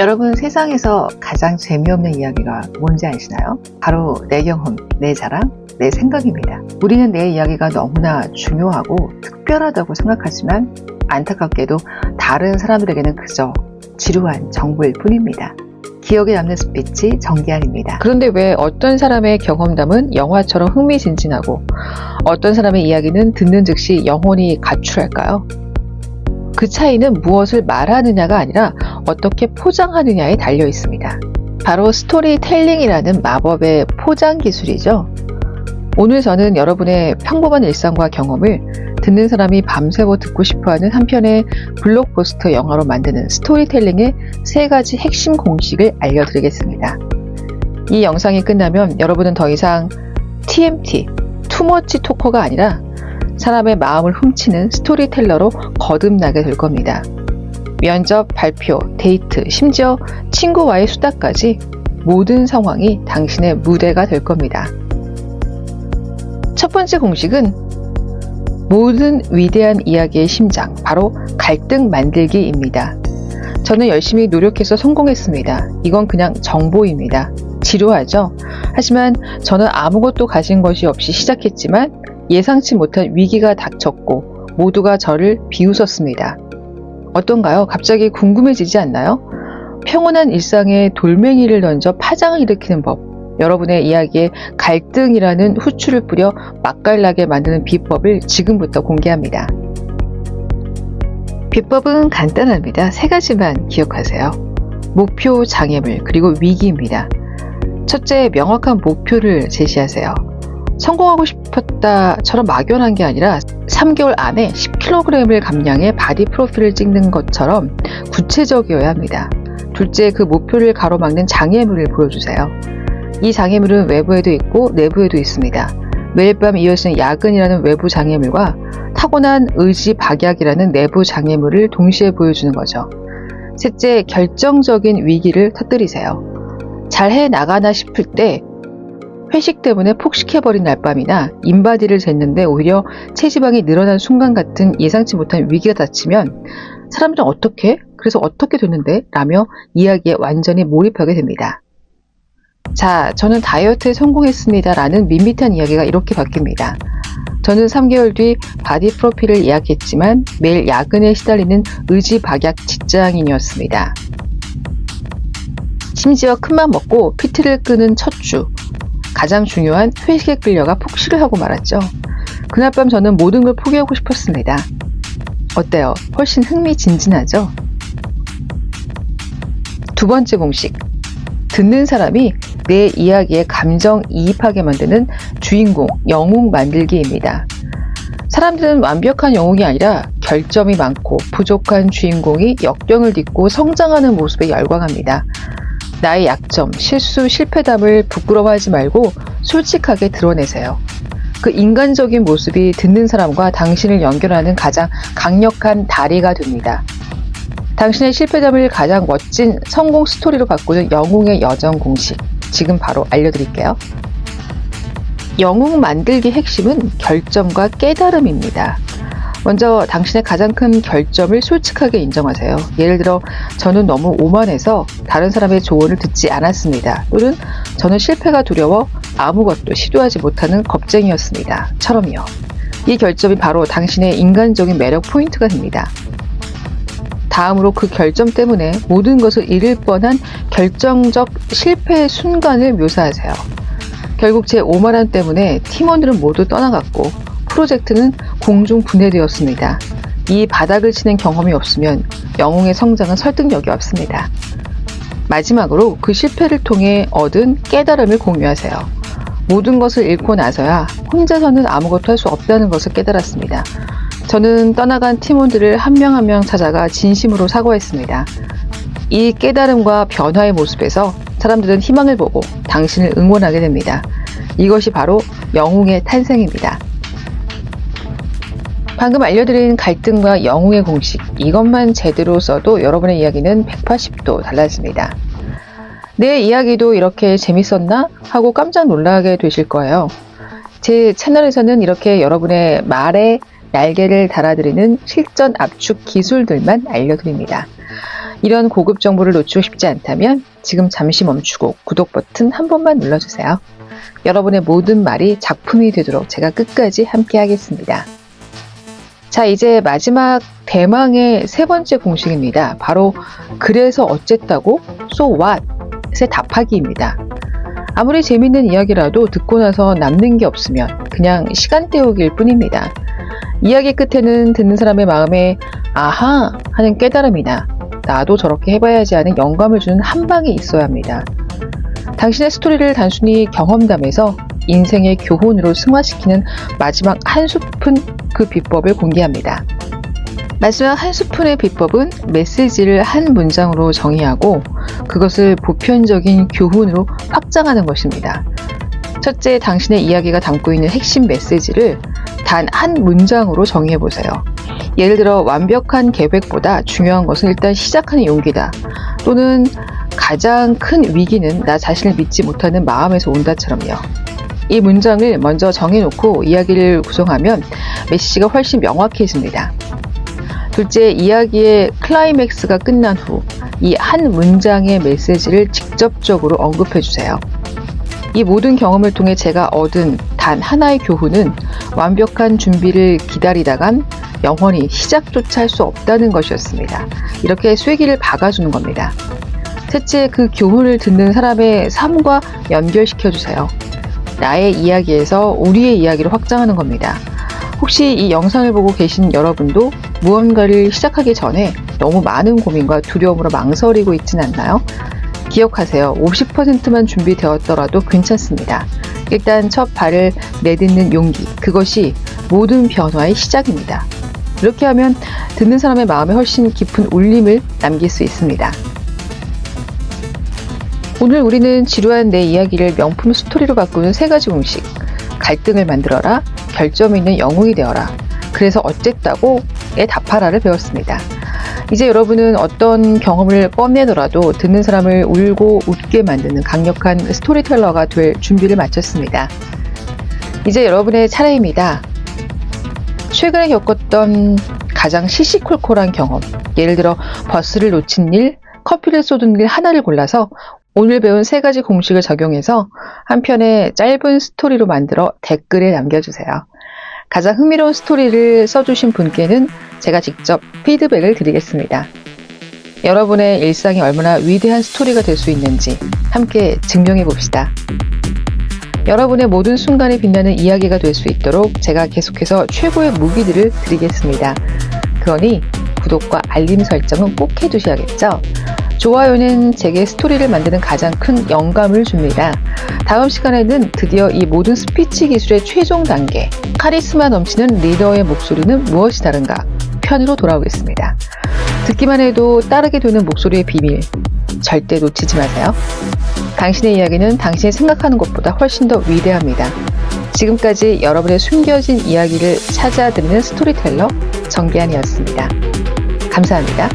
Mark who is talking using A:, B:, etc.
A: 여러분 세상에서 가장 재미없는 이야기가 뭔지 아시나요? 바로 내 경험, 내 자랑, 내 생각입니다. 우리는 내 이야기가 너무나 중요하고 특별하다고 생각하지만 안타깝게도 다른 사람들에게는 그저 지루한 정보일 뿐입니다. 기억에 남는 스피치 정기환입니다. 그런데 왜 어떤 사람의 경험담은 영화처럼 흥미진진하고 어떤 사람의 이야기는 듣는 즉시 영혼이 가출할까요? 그 차이는 무엇을 말하느냐가 아니라 어떻게 포장하느냐에 달려 있습니다. 바로 스토리텔링이라는 마법의 포장 기술이죠. 오늘 저는 여러분의 평범한 일상과 경험을 듣는 사람이 밤새워 듣고 싶어하는 한 편의 블록버스터 영화로 만드는 스토리텔링의 세 가지 핵심 공식을 알려드리겠습니다. 이 영상이 끝나면 여러분은 더 이상 TMT, 투머치 토커가 아니라 사람의 마음을 훔치는 스토리텔러로 거듭나게 될 겁니다. 면접, 발표, 데이트, 심지어 친구와의 수다까지 모든 상황이 당신의 무대가 될 겁니다. 첫 번째 공식은 모든 위대한 이야기의 심장, 바로 갈등 만들기입니다. 저는 열심히 노력해서 성공했습니다. 이건 그냥 정보입니다. 지루하죠? 하지만 저는 아무것도 가진 것이 없이 시작했지만 예상치 못한 위기가 닥쳤고 모두가 저를 비웃었습니다. 어떤가요? 갑자기 궁금해지지 않나요? 평온한 일상에 돌멩이를 던져 파장을 일으키는 법. 여러분의 이야기에 갈등이라는 후추를 뿌려 맛깔나게 만드는 비법을 지금부터 공개합니다. 비법은 간단합니다. 세 가지만 기억하세요. 목표, 장애물, 그리고 위기입니다. 첫째, 명확한 목표를 제시하세요. 성공하고 싶었다처럼 막연한 게 아니라 3개월 안에 10kg을 감량해 바디 프로필을 찍는 것처럼 구체적이어야 합니다. 둘째, 그 목표를 가로막는 장애물을 보여주세요. 이 장애물은 외부에도 있고 내부에도 있습니다. 매일 밤 이어지는 야근이라는 외부 장애물과 타고난 의지 박약이라는 내부 장애물을 동시에 보여주는 거죠. 셋째, 결정적인 위기를 터뜨리세요. 잘 해 나가나 싶을 때 회식 때문에 폭식해버린 날밤이나 인바디를 쟀는데 오히려 체지방이 늘어난 순간 같은 예상치 못한 위기가 닥치면 사람들은 어떻게? 그래서 어떻게 됐는데? 라며 이야기에 완전히 몰입하게 됩니다. 자, 저는 다이어트에 성공했습니다. 라는 밋밋한 이야기가 이렇게 바뀝니다. 저는 3개월 뒤 바디 프로필을 예약했지만 매일 야근에 시달리는 의지 박약 직장인이었습니다. 심지어 큰맘 먹고 PT를 끄는 첫 주. 가장 중요한 회식에 끌려가 폭식을 하고 말았죠. 그날 밤 저는 모든 걸 포기하고 싶었습니다. 어때요? 훨씬 흥미진진하죠? 두 번째 공식. 듣는 사람이 내 이야기에 감정 이입하게 만드는 주인공, 영웅 만들기입니다. 사람들은 완벽한 영웅이 아니라 결점이 많고 부족한 주인공이 역경을 딛고 성장하는 모습에 열광합니다. 나의 약점, 실수, 실패담을 부끄러워하지 말고 솔직하게 드러내세요. 그 인간적인 모습이 듣는 사람과 당신을 연결하는 가장 강력한 다리가 됩니다. 당신의 실패담을 가장 멋진 성공 스토리로 바꾸는 영웅의 여정 공식. 지금 바로 알려드릴게요. 영웅 만들기 핵심은 결점과 깨달음입니다. 먼저 당신의 가장 큰 결점을 솔직하게 인정하세요. 예를 들어 저는 너무 오만해서 다른 사람의 조언을 듣지 않았습니다. 또는 저는 실패가 두려워 아무것도 시도하지 못하는 겁쟁이였습니다. 처럼이요. 이 결점이 바로 당신의 인간적인 매력 포인트가 됩니다. 다음으로 그 결점 때문에 모든 것을 잃을 뻔한 결정적 실패의 순간을 묘사하세요. 결국 제 오만함 때문에 팀원들은 모두 떠나갔고 프로젝트는 공중 분해되었습니다. 이 바닥을 치는 경험이 없으면 영웅의 성장은 설득력이 없습니다. 마지막으로 그 실패를 통해 얻은 깨달음을 공유하세요. 모든 것을 잃고 나서야 혼자서는 아무것도 할 수 없다는 것을 깨달았습니다. 저는 떠나간 팀원들을 한 명 한명 찾아가 진심으로 사과했습니다. 이 깨달음과 변화의 모습에서 사람들은 희망을 보고 당신을 응원하게 됩니다. 이것이 바로 영웅의 탄생입니다. 방금 알려드린 갈등과 영웅의 공식, 이것만 제대로 써도 여러분의 이야기는 180도 달라집니다. 내 이야기도 이렇게 재밌었나? 하고 깜짝 놀라게 되실 거예요. 제 채널에서는 이렇게 여러분의 말에 날개를 달아드리는 실전 압축 기술들만 알려드립니다. 이런 고급 정보를 놓치고 싶지 않다면 지금 잠시 멈추고 구독 버튼 한 번만 눌러주세요. 여러분의 모든 말이 작품이 되도록 제가 끝까지 함께 하겠습니다. 자, 이제 마지막 대망의 세 번째 공식입니다. 바로 그래서 어쨌다고 so what에 답하기입니다. 아무리 재밌는 이야기라도 듣고 나서 남는 게 없으면 그냥 시간 때우기일 뿐입니다. 이야기 끝에는 듣는 사람의 마음에 아하 하는 깨달음이나 나도 저렇게 해봐야지 하는 영감을 주는 한 방이 있어야 합니다. 당신의 스토리를 단순히 경험담에서 인생의 교훈으로 승화시키는 마지막 한 스푼 그 비법을 공개합니다. 마지막 한 스푼의 비법은 메시지를 한 문장으로 정의하고 그것을 보편적인 교훈으로 확장하는 것입니다. 첫째, 당신의 이야기가 담고 있는 핵심 메시지를 단 한 문장으로 정의해 보세요. 예를 들어, 완벽한 계획보다 중요한 것은 일단 시작하는 용기다. 또는 가장 큰 위기는 나 자신을 믿지 못하는 마음에서 온다처럼요. 이 문장을 먼저 정해놓고 이야기를 구성하면 메시지가 훨씬 명확해집니다. 둘째, 이야기의 클라이맥스가 끝난 후 이 한 문장의 메시지를 직접적으로 언급해 주세요. 이 모든 경험을 통해 제가 얻은 단 하나의 교훈은 완벽한 준비를 기다리다간 영원히 시작조차 할 수 없다는 것이었습니다. 이렇게 쐐기를 박아주는 겁니다. 셋째, 그 교훈을 듣는 사람의 삶과 연결시켜 주세요. 나의 이야기에서 우리의 이야기를 확장하는 겁니다. 혹시 이 영상을 보고 계신 여러분도 무언가를 시작하기 전에 너무 많은 고민과 두려움으로 망설이고 있진 않나요? 기억하세요. 50%만 준비되었더라도 괜찮습니다. 일단 첫 발을 내딛는 용기, 그것이 모든 변화의 시작입니다. 이렇게 하면 듣는 사람의 마음에 훨씬 깊은 울림을 남길 수 있습니다. 오늘 우리는 지루한 내 이야기를 명품 스토리로 바꾸는 세 가지 공식. 갈등을 만들어라, 결점 있는 영웅이 되어라, 그래서 어쨌다고에 답하라를 배웠습니다. 이제 여러분은 어떤 경험을 꺼내더라도 듣는 사람을 울고 웃게 만드는 강력한 스토리텔러가 될 준비를 마쳤습니다. 이제 여러분의 차례입니다. 최근에 겪었던 가장 시시콜콜한 경험, 예를 들어 버스를 놓친 일, 커피를 쏟은 일 하나를 골라서 오늘 배운 세 가지 공식을 적용해서 한 편의 짧은 스토리로 만들어 댓글에 남겨주세요. 가장 흥미로운 스토리를 써주신 분께는 제가 직접 피드백을 드리겠습니다. 여러분의 일상이 얼마나 위대한 스토리가 될 수 있는지 함께 증명해 봅시다. 여러분의 모든 순간이 빛나는 이야기가 될 수 있도록 제가 계속해서 최고의 무기들을 드리겠습니다. 그러니 구독과 알림 설정은 꼭 해두셔야겠죠? 좋아요는 제게 스토리를 만드는 가장 큰 영감을 줍니다. 다음 시간에는 드디어 이 모든 스피치 기술의 최종 단계, 카리스마 넘치는 리더의 목소리는 무엇이 다른가 편으로 돌아오겠습니다. 듣기만 해도 따르게 되는 목소리의 비밀, 절대 놓치지 마세요. 당신의 이야기는 당신이 생각하는 것보다 훨씬 더 위대합니다. 지금까지 여러분의 숨겨진 이야기를 찾아드리는 스토리텔러 정기한이었습니다. 감사합니다.